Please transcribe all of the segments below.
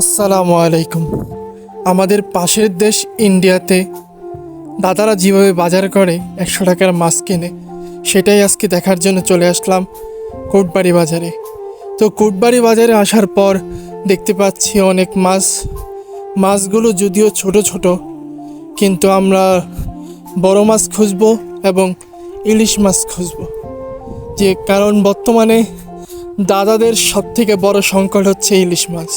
আসসালামু আলাইকুম। আমাদের পাশের দেশ ইন্ডিয়াতে দাদারা যেভাবে বাজার করে একশো টাকার মাছ কিনে, সেটাই আজকে দেখার জন্য চলে আসলাম কোটবাড়ি বাজারে। তো কোটবাড়ি বাজারে আসার পর দেখতে পাচ্ছি অনেক মাছ। মাছগুলো যদিও ছোট ছোট, কিন্তু আমরা বড় মাছ খুঁজবো এবং ইলিশ মাছ খুঁজব। যে কারণ বর্তমানে দাদাদের সবথেকে বড় সংকট হচ্ছে ইলিশ মাছ।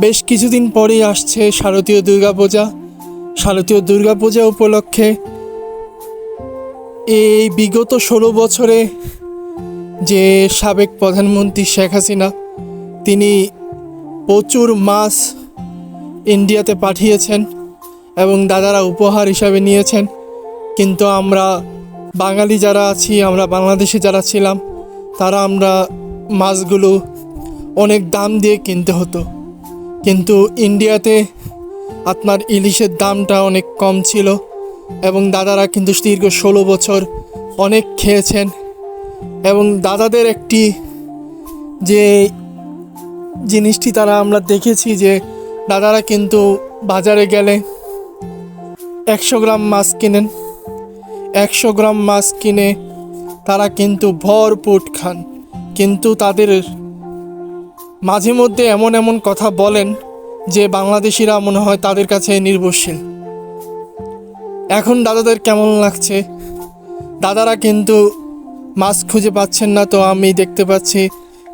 বেশ কিছুদিন পরেই আসছে শারদীয় দুর্গাপূজা। শারদীয় দুর্গাপূজা উপলক্ষে এই বিগত ষোলো বছরে যে সাবেক প্রধানমন্ত্রী শেখ হাসিনা, তিনি প্রচুর মাছ ইন্ডিয়াতে পাঠিয়েছেন এবং দাদারা উপহার হিসাবে নিয়েছেন। কিন্তু আমরা বাঙালি যারা আছি, আমরা বাংলাদেশে যারা ছিলাম, তারা আমরা মাছগুলো অনেক দাম দিয়ে কিনতে হতো। কিন্তু ইন্ডিয়াতে আপনার ইলিশের দামটা অনেক কম ছিল এবং দাদারা কিন্তু দীর্ঘ ষোলো বছর অনেক খেয়েছেন এবং দাদাদের একটি যে জিনিসটি তারা আমরা দেখেছি যে দাদারা কিন্তু বাজারে গেলে একশো গ্রাম মাছ কিনেন, একশো গ্রাম মাছ কিনে তারা কিন্তু ভরপুট খান। কিন্তু তাদের মাঝে মধ্যে এমন এমন কথা বলেন যে বাংলাদেশিরা মনে হয় তাদের কাছে নির্ভরশীল। এখন দাদাদের কেমন লাগছে? দাদারা কিন্তু মাছ খুঁজে পাচ্ছেন না, তো আমি দেখতে পাচ্ছি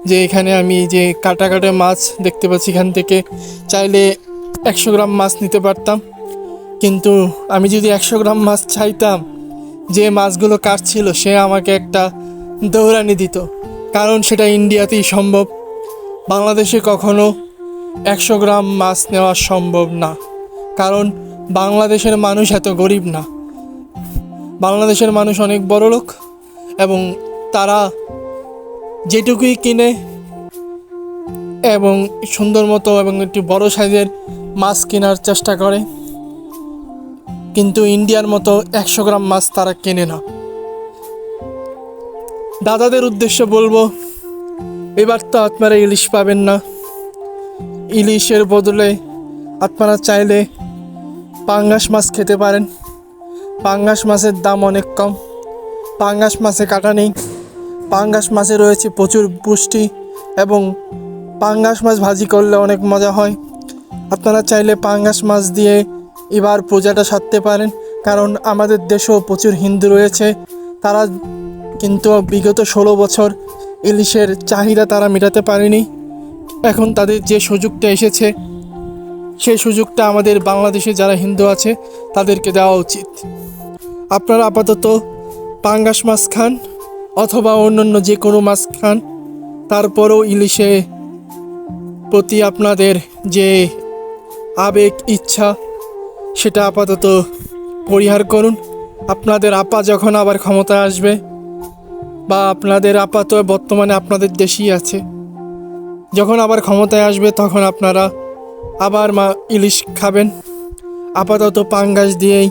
যে এখানে আমি যে কাটা কাটা মাছ দেখতে পাচ্ছি এখান থেকে, চাইলে একশো গ্রাম মাছ নিতে পারতাম। কিন্তু আমি যদি একশো গ্রাম মাছ চাইতাম, যে মাছগুলো কাটছিল, সে আমাকে একটা দৌড়ানি দিত। কারণ সেটা ইন্ডিয়াতেই সম্ভব। বাংলাদেশে কখনো একশো গ্রাম মাছ নেওয়া সম্ভব না। কারণ বাংলাদেশের মানুষ এত গরিব না। বাংলাদেশের মানুষ অনেক বড় লোক এবং তারা যেটুকুই কিনে এবং সুন্দর মতো এবং একটি বড় সাইজের মাছ কেনার চেষ্টা করে, কিন্তু ইন্ডিয়ার মতো একশো গ্রাম মাছ তারা কেনে না। দাদাদের উদ্দেশ্যে বলব এবার তো আপনারা ইলিশ পাবেন না। ইলিশের বদলে আপনারা চাইলে পাঙ্গাস মাছ খেতে পারেন। পাঙ্গাস মাছের দাম অনেক কম। পাঙ্গাস মাছে কাটা নেই। পাঙ্গাস মাছে রয়েছে প্রচুর পুষ্টি এবং পাঙ্গাস মাছ ভাজি করলে অনেক মজা হয়। আপনারা চাইলে পাঙ্গাস মাছ দিয়ে এবার পূজাটা সারতে পারেন। কারণ আমাদের দেশেও প্রচুর হিন্দু রয়েছে। তারা কিন্তু বিগত ষোলো বছর ইলিশের চাহিদা তারা মেটাতে পারেনি। এখন তাদের যে সুযোগটা এসেছে, সেই সুযোগটা আমাদের বাংলাদেশে যারা হিন্দু আছে, তাদেরকে দেওয়া উচিত। আপনারা আপাতত পাঙ্গাস মাছ খান অথবা অন্যান্য যে কোনো মাছ খান, তারপরেও ইলিশে প্রতি আপনাদের যে আবেগ, ইচ্ছা, সেটা আপাতত পরিহার করুন। আপনাদের আপা যখন আবার ক্ষমতা আসবে বা আপনাদের আপাতত বর্তমানে আপনাদের দেশেই আছে। যখন আবার ক্ষমতায় আসবে, তখন আপনারা আবার মা ইলিশ খাবেন। আপাতত পাঙ্গাস দিয়েই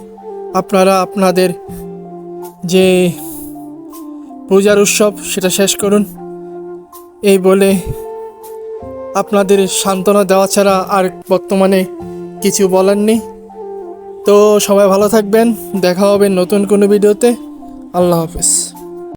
আপনারা আপনাদের যে পূজার উৎসব, সেটা শেষ করুন। এই বলে আপনাদের সান্ত্বনা দেওয়া ছাড়া আর বর্তমানে কিছু বলার নেই। তো সবাই ভালো থাকবেন, দেখা হবে নতুন কোনো ভিডিওতে। আল্লাহ হাফেজ।